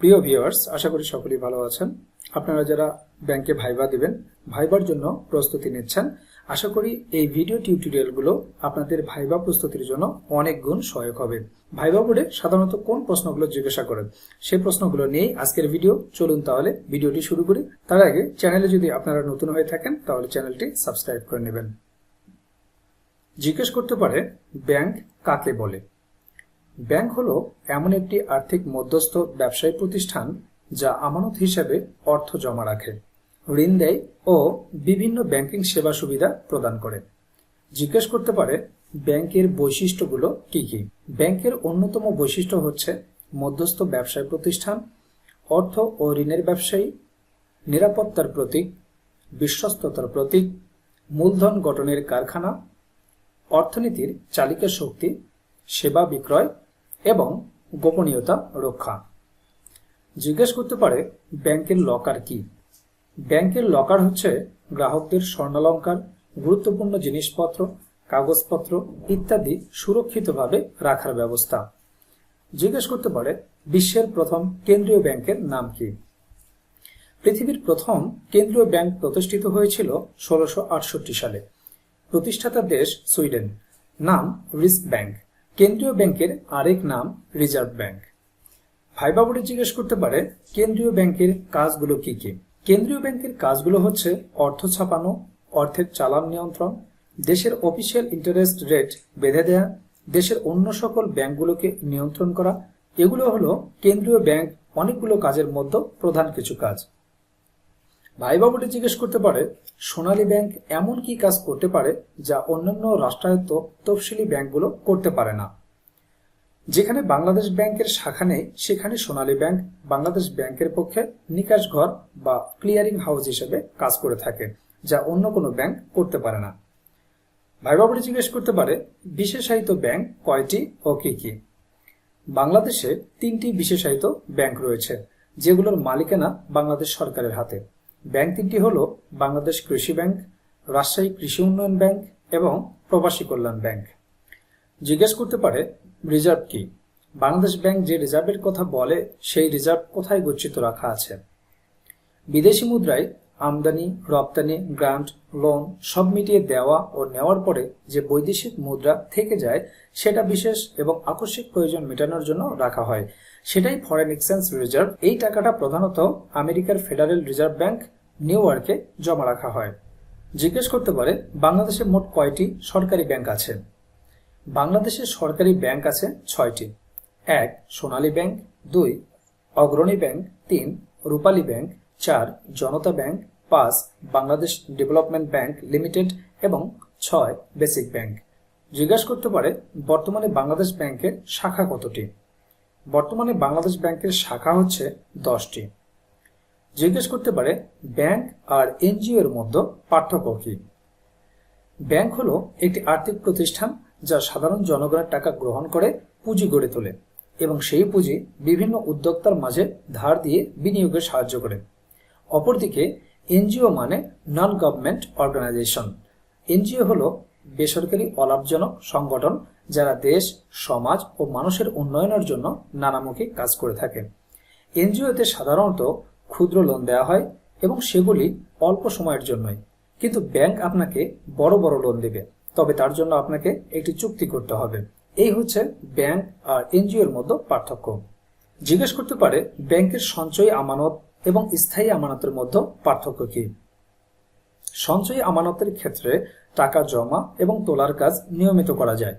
প্রিয় ভিউয়ার্স আশা করি সকলেই ভালো আছেন। আপনারা যারা ব্যাংকে ভাইবা দিবেন, ভাইবার জন্য প্রস্তুতি নিচ্ছেন, আশা করি এই ভিডিও টিউটোরিয়ালগুলো আপনাদের ভাইবা প্রস্তুতির জন্য অনেক গুণ সহায়ক হবে। ভাইবা বোর্ডে সাধারণত কোন প্রশ্নগুলো জিজ্ঞাসা করেন সেই প্রশ্নগুলো নিয়েই আজকের ভিডিও চলুন তাহলে ভিডিওটি শুরু করি। তার আগে চ্যানেলে যদি আপনারা নতুন হয়ে থাকেন, তাহলে চ্যানেলটি সাবস্ক্রাইব করে নেবেন। জিজ্ঞেস করতে পারে, ব্যাংক কাকে বলে? ব্যাংক হলো এমন একটি আর্থিক মধ্যস্থ ব্যবসায়ী প্রতিষ্ঠান যা আমানত হিসেবে অর্থ জমা রাখে, ঋণ দেয় ও বিভিন্ন ব্যাংকিং সেবা সুবিধা প্রদান করে। জিজ্ঞেস করতে পারে, ব্যাংকের বৈশিষ্ট্যগুলো কি কি? ব্যাংকের অন্যতম বৈশিষ্ট্য হচ্ছে মধ্যস্থ ব্যবসায় প্রতিষ্ঠান, অর্থ ও ঋণের ব্যবসায়ী, নিরাপত্তার প্রতীক, বিশ্বস্ততার প্রতীক, মূলধন গঠনের কারখানা, অর্থনীতির চালিকা শক্তি, সেবা বিক্রয় এবং গোপনীয়তা রক্ষা। জিজ্ঞেস করতে পারে, ব্যাংকের লকার কি? ব্যাংকের লকার হচ্ছে গ্রাহকদের স্বর্ণালঙ্কার, গুরুত্বপূর্ণ জিনিসপত্র, কাগজপত্র ইত্যাদি সুরক্ষিতভাবে রাখার ব্যবস্থা। জিজ্ঞেস করতে পারে, বিশ্বের প্রথম কেন্দ্রীয় ব্যাংকের নাম কি? পৃথিবীর প্রথম কেন্দ্রীয় ব্যাংক প্রতিষ্ঠিত হয়েছিল ষোলশো সালে। প্রতিষ্ঠাতা দেশ সুইডেন। নাম রিস্ক ব্যাংক। কেন্দ্রীয় ব্যাংকের আরেক নাম রিজার্ভ ব্যাংক। ভাইবা বোর্ডে জিজ্ঞেস করতে পারে, কেন্দ্রীয় ব্যাংকের কাজগুলো কি কি? কেন্দ্রীয় ব্যাংকের কাজগুলো হচ্ছে অর্থ ছাপানো, অর্থের চালান নিয়ন্ত্রণ, দেশের অফিসিয়াল ইন্টারেস্ট রেট বেঁধে দেয়া, দেশের অন্য সকল ব্যাংকগুলোকে নিয়ন্ত্রণ করা, এগুলো হলো কেন্দ্রীয় ব্যাংক অনেকগুলো কাজের মধ্যে প্রধান কিছু কাজ। ভাইবা বোর্ডে জিজ্ঞেস করতে পারে, সোনালী ব্যাংক এমন কি কাজ করতে পারে যা অন্যান্য রাষ্ট্রায়ত্ত তফসিলি ব্যাংকগুলো করতে পারে না? যেখানে বাংলাদেশ ব্যাংকের শাখা নেই, সেখানে সোনালী ব্যাংক বাংলাদেশ ব্যাংকের পক্ষে নিকাশ ঘর বা ক্লিয়ারিং হাউস হিসেবে কাজ করে থাকে, যা অন্য কোনো ব্যাংক করতে পারে না। ভাইবাবুরি জিজ্ঞেস করতে পারে, বিশেষায়িত ব্যাংক কয়টি ও কি কি? বাংলাদেশে তিনটি বিশেষায়িত ব্যাংক রয়েছে, যেগুলোর মালিকানা বাংলাদেশ সরকারের হাতে। ব্যাংক তিনটি হল বাংলাদেশ কৃষি ব্যাংক, রাজশাহী কৃষি উন্নয়ন ব্যাংক এবং প্রবাসী কল্যাণ ব্যাংক। জিজ্ঞেস করতে পারে, রিজার্ভ কি? বাংলাদেশ ব্যাংক যে রিজার্ভের কথা বলে, সেই রিজার্ভ কোথায় গচ্ছিত রাখা আছে? বিদেশি মুদ্রায় আমদানি, রপ্তানি, গ্রান্ট, লোন সব মিটিয়ে দেওয়া ও নেওয়ার পরে যে বৈদেশিক মুদ্রা থেকে যায়, সেটা বিশেষ এবং আকস্মিক প্রয়োজন মেটানোর জন্য রাখা হয়। সেটাই ফরেন এক্সচেঞ্জ রিজার্ভ এই টাকাটা প্রধানত আমেরিকার ফেডারেল রিজার্ভ ব্যাংক নিউ ইয়র্কে জমা রাখা হয়। জিজ্ঞেস করতে পারে, বাংলাদেশে মোট কয়টি সরকারি ব্যাংক আছে? বাংলাদেশে সরকারি ব্যাংক আছে ছয়টি। এক, সোনালী ব্যাংক, দুই, অগ্রণী ব্যাংক, তিন, রূপালী ব্যাংক, চার, জনতা ব্যাংক, পাঁচ, বাংলাদেশ ডেভেলপমেন্ট ব্যাংক লিমিটেড এবং ছয়, বেসিক ব্যাংক। জিজ্ঞাসা করতে পারে, বর্তমানে বাংলাদেশ ব্যাংকের শাখা কতটি? বর্তমানে বাংলাদেশ ব্যাংকের শাখা হচ্ছে দশটি। জিজ্ঞেস করতে পারে, ব্যাংক আর এনজিও এর মধ্যে পার্থক্য কি? ব্যাংক হলো একটি আর্থিক প্রতিষ্ঠান যা সাধারণ জনগণের টাকা গ্রহণ করে, পুঁজি গড়ে তোলে এবং সেই পুঁজি বিভিন্ন উদ্যোক্তার মাঝে ধার দিয়ে বিনিয়োগে সাহায্য করে। অপরদিকে, এনজিও মানে নন গভর্নমেন্ট অর্গানাইজেশন এনজিও হলো বেসরকারি অলাভজনক সংগঠন যারা দেশ, সমাজ ও মানুষের উন্নয়নের জন্য নানামুখী কাজ করে থাকে। এনজিওতে সাধারণত ক্ষুদ্র লোন দেওয়া হয় এবং সেগুলি অল্প সময়ের জন্যই। কিন্তু ব্যাংক আপনাকে বড় বড় লোন দেবে, তবে তার জন্য আপনাকে একটি চুক্তি করতে হবে। এই হচ্ছে ব্যাংক আর এনজিও এর মধ্যে পার্থক্য। জিজ্ঞেস করতে পারে ব্যাংকের সঞ্চয়ী আমানত এবং স্থায়ী আমানতের মধ্যে পার্থক্য কি? সঞ্চয়ী আমানতের ক্ষেত্রে টাকা জমা এবং তোলার কাজ নিয়মিত করা যায়।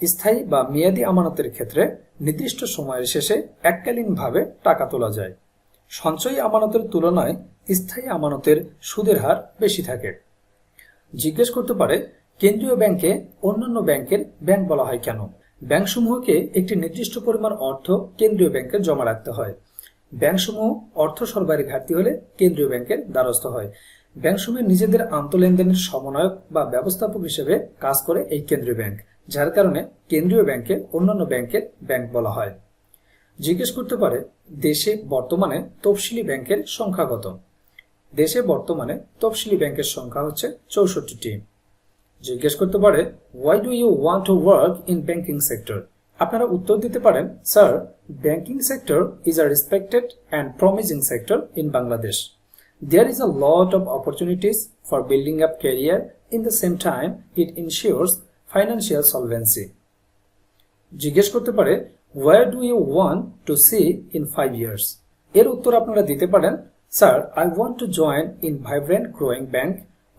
স্থায়ী বা মেয়াদী আমানতের ক্ষেত্রে নির্দিষ্ট সময়ের শেষে এককালীনভাবে টাকা তোলা যায়। সঞ্চয়ী আমানতের তুলনায় স্থায়ী আমানতের সুদের হার বেশি থাকে। জিজ্ঞেস করতে পারে, কেন্দ্রীয় ব্যাংকে অন্যান্য ব্যাংকের ব্যাংক বলা হয় কেন? ব্যাংকসমূহকে একটি নির্দিষ্ট পরিমাণ অর্থ কেন্দ্রীয় ব্যাংকে জমা রাখতে হয়। ব্যাংকসমূহ অর্থ সরবরাহের ঘাটতি হলে কেন্দ্রীয় ব্যাংকের দ্বারস্থ হয়। ব্যাংকসমূহের নিজেদের আন্তঃলেনদেনের সমন্বয়ক বা ব্যবস্থাপক হিসেবে কাজ করে এই কেন্দ্রীয় ব্যাংক, যার কারণে কেন্দ্রীয় ব্যাংকে অন্যান্য ব্যাংকের ব্যাংক বলা হয়। জিজ্ঞেস করতে পারে, দেশে বর্তমানে তফসিলি ব্যাংকের সংখ্যা কত? দেশে বর্তমানে তফসিলি ব্যাংকের সংখ্যা হচ্ছে চৌষট্টিটি। জিজ্ঞেস করতে পারে why do you want to work in banking sector আপনারা উত্তর দিতে পারেন sir banking sector is a respected and promising sector in Bangladesh there is a lot of opportunities for building up career in the same time it ensures financial solvency জিজ্ঞেস করতে পারে why do you want to see in five years এর উত্তর আপনারা দিতে পারেন sir I want to join in vibrant growing bank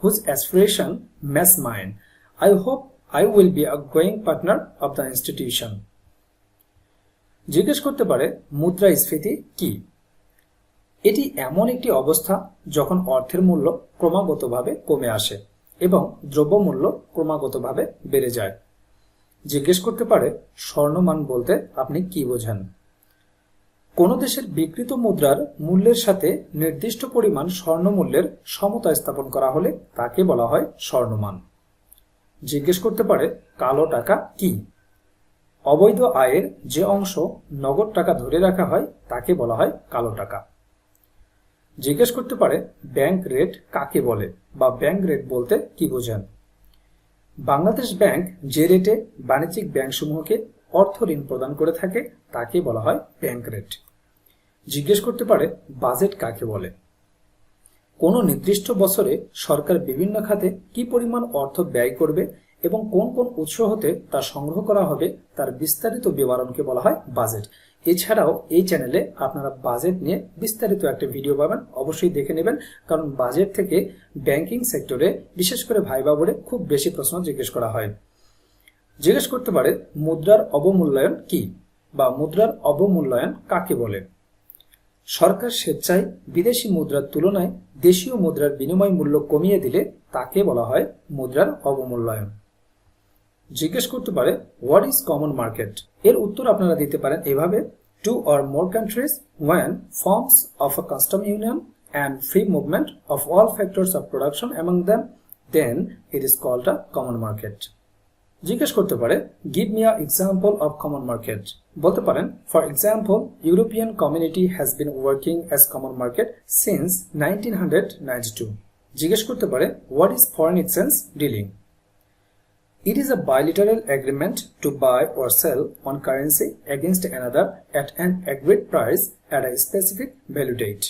whose aspiration mass mind I hope I will be a growing partner of the institution জিজ্ঞেস করতে পারে মুদ্রাস্ফীতি কি? এটি এমন একটি অবস্থা যখন অর্থের মূল্য ক্রমাগতভাবে কমে আসে এবং দ্রব্যমূল্য ক্রমাগতভাবে বেড়ে যায়। জিজ্ঞেস করতে পারে স্বর্ণমান বলতে আপনি কি বোঝেন। কোনো দেশের বিকৃত মুদ্রার মূল্যের সাথে নির্দিষ্ট পরিমাণ স্বর্ণমূল্যের সমতা স্থাপন করা হলে তাকে বলা হয় স্বর্ণমান। জিজ্ঞেস করতে পারে কালো টাকা কি? অবৈধ আয়ের যে অংশ নগদ টাকা ধরে রাখা হয় তাকে বলা হয় কালো টাকা। জিজ্ঞেস করতে পারে ব্যাংক রেট কাকে বলে বা ব্যাংক রেট বলতে কি বোঝেন? বাংলাদেশ ব্যাংক যে রেটে বাণিজ্যিক ব্যাংকসমূহকে অর্থ ঋণ প্রদান করে থাকে, তাকে বলা হয় ব্যাংক রেট। জিজ্ঞেস করতে পারে, বাজেট কাকে বলে? কোনো নির্দিষ্ট বছরে সরকার বিভিন্ন খাতে কি পরিমাণ অর্থ ব্যয় করবে এবং কোন কোন উৎস হতে তা সংগ্রহ করা হবে তার বিস্তারিত বিবরণকে বলা হয় বাজেট। এছাড়াও এই চ্যানেলে আপনারা বাজেট নিয়ে বিস্তারিত একটা ভিডিও পাবেন, অবশ্যই দেখে নেবেন, কারণ বাজেট থেকে ব্যাংকিং সেক্টরে বিশেষ করে ভাই বাবরে খুব বেশি প্রশ্ন জিজ্ঞেস করা হয়। জিজ্ঞেস করতে পারে, মুদ্রার অবমূল্যায়ন কি বা মুদ্রার অবমূল্যায়ন কাকে বলে? সরকার স্বেচ্ছায় বিদেশি মুদ্রার তুলনায় দেশীয় মুদ্রার বিনিময় মূল্য কমিয়ে দিলে তাকে বলা হয় মুদ্রার অবমূল্যায়ন। জিজ্ঞেস করতে পারে হোয়াট ইজ কমন মার্কেট এর উত্তর আপনারা দিতে পারেন এভাবে two or more countries one forms of a custom union and free movement of all factors of production among them then it is called a common market জিজ্ঞেস করতে পারে give me a example of common market বলতে পারেন for example European community has been working as common market since nineteen জিজ্ঞেস করতে পারে what is foreign exchange dealing It is a bilateral agreement to buy or sell one currency against another at an agreed price at a specific value date.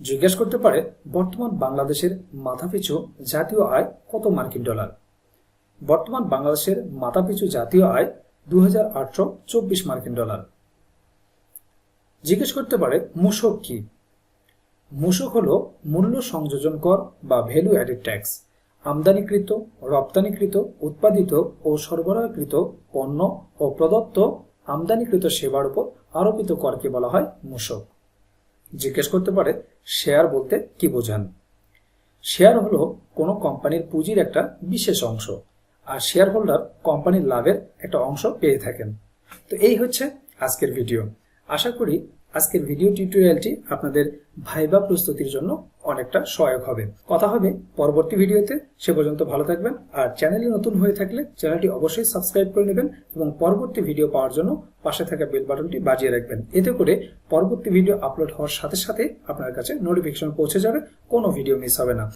জিজ্ঞেস করতে পারে, বর্তমান বাংলাদেশের মাথাপিছু জাতীয় আয় কত মার্কিন ডলার? বর্তমান বাংলাদেশের মাথাপিছু জাতীয় আয় দু মার্কিন ডলার। জিজ্ঞেস করতে পারে, মূসক কি? মূসক হল মূল্য সংযোজন কর বা ভ্যালু অ্যাডেড ট্যাক্স আমদানিকৃত, রপ্তানিকৃত, উৎপাদিত ও সরবরাহকৃত পণ্য ও প্রদত্ত আমদানিকৃত সেবার উপর আরোপিত করকে বলা হয় মূসক। জিজ্ঞেস করতে পারে, শেয়ার বলতে কি বোঝান? শেয়ার হলো কোনো কোম্পানির পুঁজির একটা বিশেষ অংশ, আর শেয়ার হোল্ডার কোম্পানির লাভের একটা অংশ পেয়ে থাকেন। তো এই হচ্ছে আজকের ভিডিও। আশা করি আজকের ভিডিও টিউটোরিয়ালটি আপনাদের ভাইবা প্রস্তুতির জন্য অনেকটা সহায়ক হবে। কথা হবে পরবর্তী ভিডিওতে সে পর্যন্ত ভালো থাকবেন আর চ্যানেলে নতুন হয়ে থাকলে চ্যানেলটি অবশ্যই সাবস্ক্রাইব করে নেবেন এবং পরবর্তী ভিডিও পাওয়ার জন্য পাশে থাকা বেল বাটনটি বাজিয়ে রাখবেন। এতে করে পরবর্তী ভিডিও আপলোড হওয়ার সাথে সাথে আপনার কাছে নোটিফিকেশন পৌঁছে যাবে, কোনো ভিডিও মিস হবে না।